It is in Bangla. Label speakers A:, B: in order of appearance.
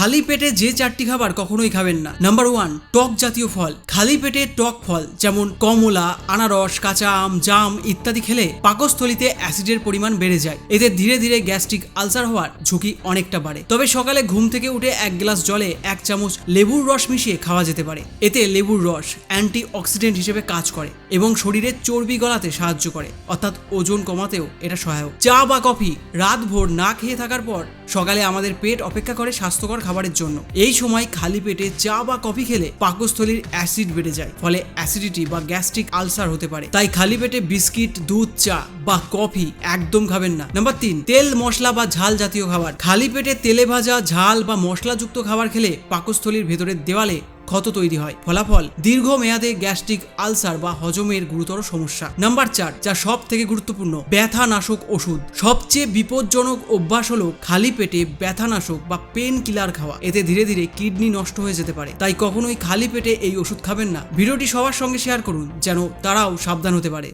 A: খালি পেটে যে চারটি খাবার কখনোই খাবেন না। নাম্বার ওয়ান টক জাতীয় ফল। খালি পেটে টক ফল, যেমন কমলা, আনারস, কাঁচা আম, জাম ইত্যাদি খেলে পাকস্থলিতে অ্যাসিডের পরিমাণ বেড়ে যায়। এতে ধীরে ধীরে গ্যাস্ট্রিক আলসার হওয়ার ঝুঁকি অনেকটা বাড়ে। তবে সকালে ঘুম থেকে উঠে এক গ্লাস জলে এক চামচ লেবুর রস মিশিয়ে খাওয়া যেতে পারে। এতে লেবুর রস অ্যান্টি অক্সিডেন্ট হিসেবে কাজ করে এবং শরীরের চর্বি গলাতে সাহায্য করে। অর্থাৎ ওজন কমাতেও এটা সহায়ক। চা বা কফি রাত ভোর না খেয়ে থাকার পর সকালে আমাদের পেট অপেক্ষা করে স্বাস্থ্যকর খাবারের জন্য। এই সময় খালি পেটে চা বা কফি খেলে পাকস্থলীর অ্যাসিড বেড়ে যায়, ফলে অ্যাসিডিটি বা গ্যাস্ট্রিক আলসার হতে পারে। তাই খালি পেটে বিস্কিট, দুধ, চা বা কফি একদম খাবেন না। নাম্বার তিন, তেল, মশলা বা ঝাল জাতীয় খাবার। খালি পেটে তেলে ভাজা, ঝাল বা মশলাযুক্ত খাবার খেলে পাকস্থলীর ভেতরের দেওয়ালে ক্ষত তৈরি হয়। ফলাফল দীর্ঘ মেয়াদে গ্যাস্ট্রিক আলসার বা হজমের গুরুতর সমস্যা। নাম্বার চার, যা সব থেকে গুরুত্বপূর্ণ ব্যথা নাশক ওষুধ। সবচেয়ে বিপজ্জনক অভ্যাস হলো খালি পেটে ব্যথা নাশক বা পেন কিলার খাওয়া। এতে ধীরে ধীরে কিডনি নষ্ট হয়ে যেতে পারে। তাই কখনোই খালি পেটে এই ওষুধ খাবেন না। ভিডিওটি সবার সঙ্গে শেয়ার করুন, যেন তারাও সাবধান হতে পারে।